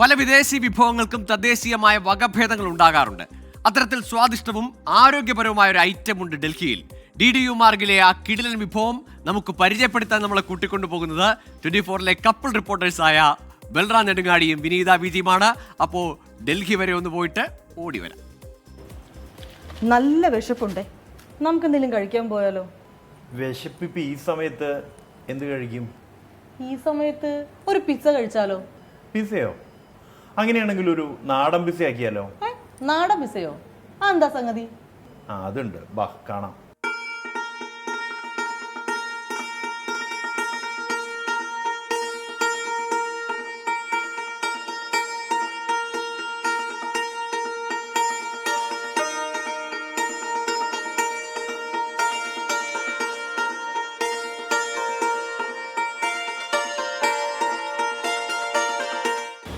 പല വിദേശി വിഭവങ്ങൾക്കും തദ്ദേശീയമായ വകഭേദങ്ങൾ ഉണ്ടാകാറുണ്ട്. അത്തരത്തിൽ സ്വാദിഷ്ടവും ആരോഗ്യപരവുമായ ഒരു ഐറ്റം ഉണ്ട് ഡൽഹിയിൽ. ഡി ഡി യു മാർഗിലെ ആ കിടിലൻ വിഭവം നമുക്ക് പരിചയപ്പെടുത്താൻ നമ്മളെ കൂട്ടിക്കൊണ്ടു പോകുന്നത് ട്വന്റി ഫോറിലെ കപ്പിൾ റിപ്പോർട്ടേഴ്സായ ബൽറാം നെടുങ്ങാടിയും വിനീത വിജിയുമാണ് അപ്പോൾ ഡൽഹി വരെ ഒന്ന് പോയിട്ട് ഓടി വരാം. നല്ല വിശപ്പുണ്ടേ. നമുക്ക് എന്തെങ്കിലും കഴിക്കാൻ പോയാലോ? വിശപ്പിപ്പ് ഈ സമയത്ത് എന്ത് കഴിക്കും? ഈ സമയത്ത് ഒരു പിസ്സ കഴിച്ചാലോ? പിസയോ അങ്ങനെയാണെങ്കിൽ ഒരു നാടൻ പിസ ആക്കിയാലോ? നാടൻ പിസയോ ആ എന്താ സംഗതി? ആ അതുണ്ട്. ബാ കാണാം.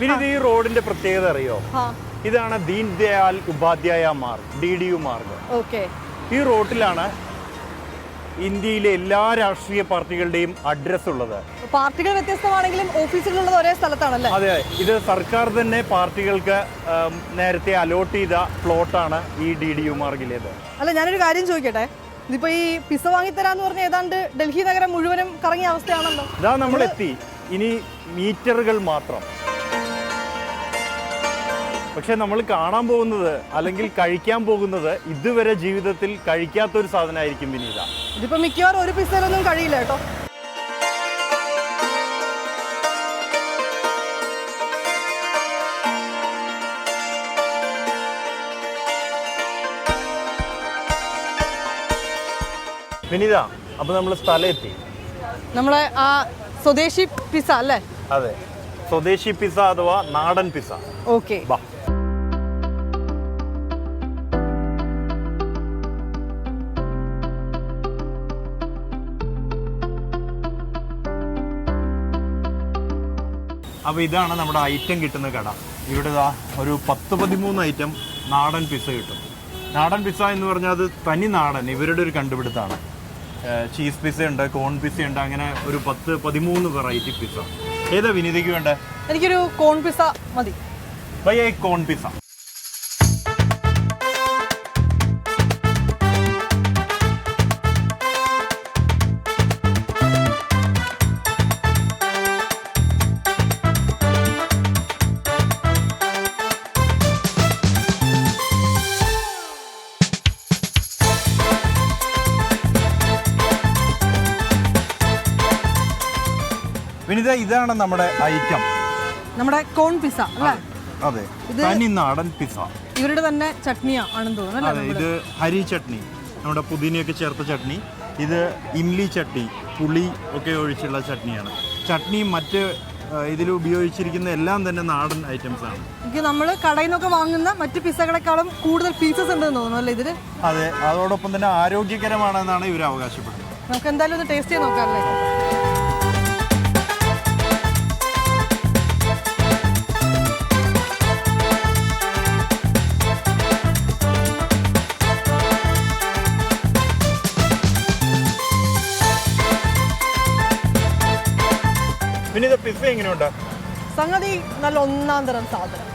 വിനിത് ഈ റോഡിന്റെ പ്രത്യേകത അറിയോ? ഇതാണ് Deen Dayal Upadhyaya Marg D D U Marg. Okay. ഈ റോഡിലാണ് ഇന്ത്യയിലെ എല്ലാ രാഷ്ട്രീയ പാർട്ടികളുടെയും അഡ്രസ് ഉള്ളത്. പാർട്ടികൾ വ്യത്യസ്തമാണെങ്കിലും ഓഫീസുകളുള്ളത് ഒരേ സ്ഥലത്താണല്ലേ? അതെ ഇത് സർക്കാർ തന്നെ പാർട്ടികൾക്ക് നേരത്തെ അലോട്ട് ചെയ്ത പ്ലോട്ടാണ് ഈ ഡി ഡി യു മാർഗിലേത്. അല്ല ഞാനൊരു കാര്യം ചോദിക്കട്ടെ? ഇതിപ്പോ ഈ പിസ വാങ്ങിത്തരാന്ന് പറഞ്ഞ ഏതാണ്ട് ഡൽഹി നഗരം മുഴുവനും കറങ്ങിയ അവസ്ഥയാണല്ലോ. ഇതാ നമ്മൾ എത്തി ഇനി മീറ്ററുകൾ മാത്രം. പക്ഷെ നമ്മൾ കാണാൻ പോകുന്നത് അല്ലെങ്കിൽ കഴിക്കാൻ പോകുന്നത് ഇതുവരെ ജീവിതത്തിൽ കഴിക്കാത്ത ഒരു സാധനമായിരിക്കും വിനീത. ഇതിപ്പോ മിക്കവാറും ഒരു പിസ്സലൊന്നും കഴിയില്ല കേട്ടോ. വിനീത അപ്പൊ നമ്മൾ സ്ഥലം എത്തി നമ്മളെ ആ സ്വദേശി പിസ്സ അല്ലേ? അതെ. സ്വദേശി പിസ അഥവാ നാടൻ പിസ ഓക്കെ. അപ്പോൾ ഇതാണ് നമ്മുടെ ഐറ്റം കിട്ടുന്ന കട. ഇവിടെ ഒരു പത്ത് പതിമൂന്ന് ഐറ്റം നാടൻ പിസ്സ കിട്ടും. നാടൻ പിസ്സ എന്ന് പറഞ്ഞാൽ അത് തനി നാടൻ ഇവരുടെ ഒരു കണ്ടുപിടുത്തമാണ് ചീസ് പിസ്സ ഉണ്ട് കോൺ പിസ്സ ഉണ്ട് അങ്ങനെ ഒരു പത്ത് പതിമൂന്ന് വെറൈറ്റി പിസ്സ ഏതാ വിനീതയ്ക്ക് വേണ്ടേ? എനിക്കൊരു കോൺ പിസ്സ മതി. ബൈ കോൺ പിസ്സ വിനിത ഇതാണ് നമ്മുടെ ഐറ്റം. നമ്മുടെ കോൺ പിസ അല്ലേ? അതെ. തനി നാടൻ പിസ ഇവരുടെ തന്നെ ചട്നിയാ ആണെന്ന് തോന്നുന്നു അതെ ഇത് ഹരി ചട്നി നമ്മുടെ പുതിനയൊക്കെ ചേർത്ത ചട്നി. ഇത് ഇംലി ചട്നി പുളി ഒക്കെ ഒഴിച്ചുള്ള ചട്നിയാണ്. ചട്നി മറ്റ് ഇതിൽ ഉപയോഗിച്ചിരിക്കുന്ന എല്ലാം തന്നെ നാടൻ ഐറ്റംസ് ആണ്. എനിക്ക് നമ്മൾ കടയിൽ നിന്നൊക്കെ വാങ്ങുന്ന മറ്റു പിസകളെക്കാളും കൂടുതൽ പീസസ് ഉണ്ടെന്ന് തോന്നുന്നു അല്ലേ ഇതിൽ? അതെ അതോടൊപ്പം തന്നെ ആരോഗ്യകരമാണെന്നാണ് ഇവർ അവകാശപ്പെടുന്നത്. നമുക്ക് എന്തായാലും ഒന്ന് ടേസ്റ്റ് ചെയ്ത് നോക്കാം അല്ലേ? പിന്നെ എങ്ങനെയുണ്ട്? സംഗതി നല്ല ഒന്നാം തരം സാധനം.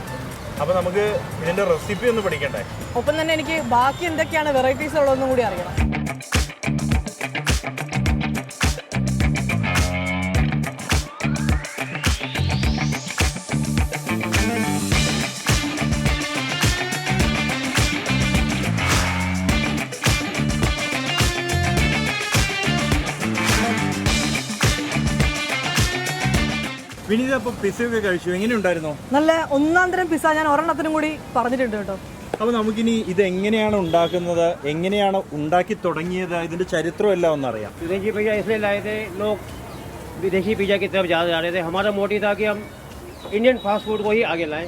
അപ്പൊ നമുക്ക് ഇതിന്റെ റെസിപ്പി ഒന്ന് പഠിക്കണ്ടേ? ഒപ്പം തന്നെ എനിക്ക് ബാക്കി എന്തൊക്കെയാണ് വെറൈറ്റീസ് ഉള്ളതെന്നും കൂടി അറിയണം. വിനീത അപ്പൊ പിസ്സയൊക്കെ കഴിച്ചു എങ്ങനെയുണ്ടായിരുന്നു നല്ല ഒന്നാം തരം പിസ്സ ഞാൻ ഒരെണ്ണത്തിനും കൂടി പറഞ്ഞിട്ടുണ്ട് കേട്ടോ അപ്പൊ നമുക്കിനി ഇത് എങ്ങനെയാണ് ഉണ്ടാക്കുന്നത് എങ്ങനെയാണ് ഉണ്ടാക്കി തുടങ്ങിയത് ഇതിന്റെ ചരിത്രം എല്ലാം ഒന്നറിയാം विदेशी पिज़्ज़ा इसलिए लाए थे लोग विदेशी पिज़्ज़ा की तरफ ज़्यादा जा रहे थे हमारा मोटिव था कि हम इंडियन फास्ट फूड को ही आगे लाएं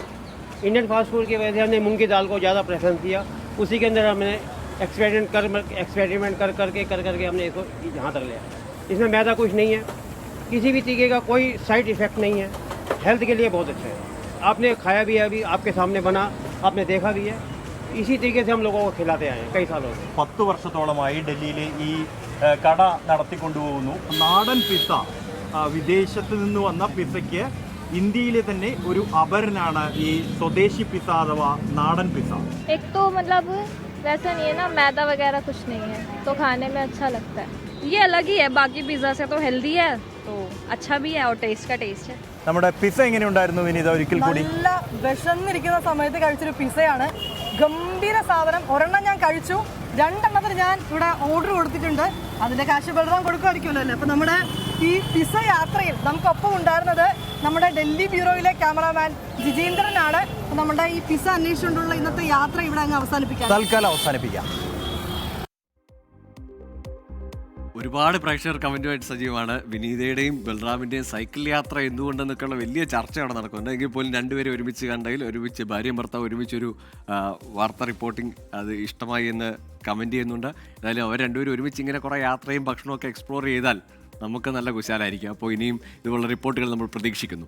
इंडियन फास्ट फूड की वजह से हमने मूंग की दाल को ज़्यादा प्रेफरेंस दिया उसी के अंदर हमने एक्सपेरिमेंट कर एक्सपेरिमेंट कर करके कर करके हमने इसको यहाँ तक लिया इसमें मैदा कुछ नहीं है किसी भी तरीके का कोई साइड इफ़ेक्ट नहीं है हेल्थ के लिए बहुत अच्छा है आपने खाया भी है अभी आपके सामने बना आपने देखा भी है इसी तरीके से हम लोगों को खिलाते आए हैं कई सालों से പത്ത് വർഷത്തോളമായി ഡൽഹിയിലെ ഈ ആ, കട നടത്തിക്കൊണ്ടുപോകുന്നു നാടൻ പിസ്സ ആ, വിദേശത്ത് നിന്ന് വന്ന പിസ്സയ്ക്ക് ഇന്ത്യയിലെ തന്നെ ഒരു അപരനാണ് ഈ സ്വദേശി പിസ്സ അഥവാ നാടൻ പിസ്സ एक तो मतलब वैसा नहीं है ना मैदा वगैरह कुछ नहीं है तो खाने में अच्छा लगता है ये अलग ही है बाकी पिज़्ज़ा से तो हेल्दी है तो अच्छा भी है और टेस्ट का टेस्ट है നമ്മുടെ പിസ്സ എങ്ങനെ ഉണ്ടായിരുന്നു വിനീത ഒരിക്കൽ കൂടി നല്ല വിശന്നിരിക്കുന്ന സമയത്ത് കഴിച്ചൊരു പിസയാണ് ഗംഭീര സാധനം ഒരെണ്ണം ഞാൻ കഴിച്ചു രണ്ടെണ്ണത്തിന് ഞാൻ ഇവിടെ ഓർഡർ കൊടുത്തിട്ടുണ്ട് അതിന്റെ കാശ് ബലറാം കൊടുക്കുമായിരിക്കുമല്ലോ അല്ലേ അപ്പൊ നമ്മുടെ ഈ പിസ യാത്രയിൽ നമുക്കൊപ്പം ഉണ്ടായിരുന്നത് നമ്മുടെ ഡൽഹി ബ്യൂറോയിലെ ക്യാമറാമാൻ ജിജീന്ദ്രനാണ്. നമ്മുടെ ഈ പിസ അന്വേഷിച്ചുകൊണ്ടുള്ള ഇന്നത്തെ യാത്ര ഇവിടെ അങ്ങ് അവസാനിപ്പിക്കാം. തൽക്കാലം അവസാനിപ്പിക്കാം. ഒരുപാട് പ്രേക്ഷകർ കമന്റുമായിട്ട് സജീവമാണ്. വിനീതയുടെയും ബൽറാമിന്റെയും സൈക്കിൾ യാത്ര എന്തുകൊണ്ടെന്നൊക്കെയുള്ള വലിയ ചർച്ച അവിടെ നടക്കുന്നുണ്ട് എങ്കിൽ പോലും രണ്ടുപേരും ഒരുമിച്ച് കണ്ടെങ്കിൽ ഒരുമിച്ച് ഭാര്യയും ഭർത്താവ് ഒരുമിച്ചൊരു വാർത്ത റിപ്പോർട്ടിംഗ് അത് ഇഷ്ടമായി എന്ന് കമന്റ് ചെയ്യുന്നുണ്ട്. എന്തായാലും അവർ രണ്ടുപേരും ഒരുമിച്ച് ഇങ്ങനെ കുറേ യാത്രയും ഭക്ഷണമൊക്കെ എക്സ്പ്ലോർ ചെയ്താൽ നമുക്ക് നല്ല കുശാലായിരിക്കും. അപ്പോൾ ഇനിയും ഇതുപോലുള്ള റിപ്പോർട്ടുകൾ നമ്മൾ പ്രതീക്ഷിക്കുന്നു.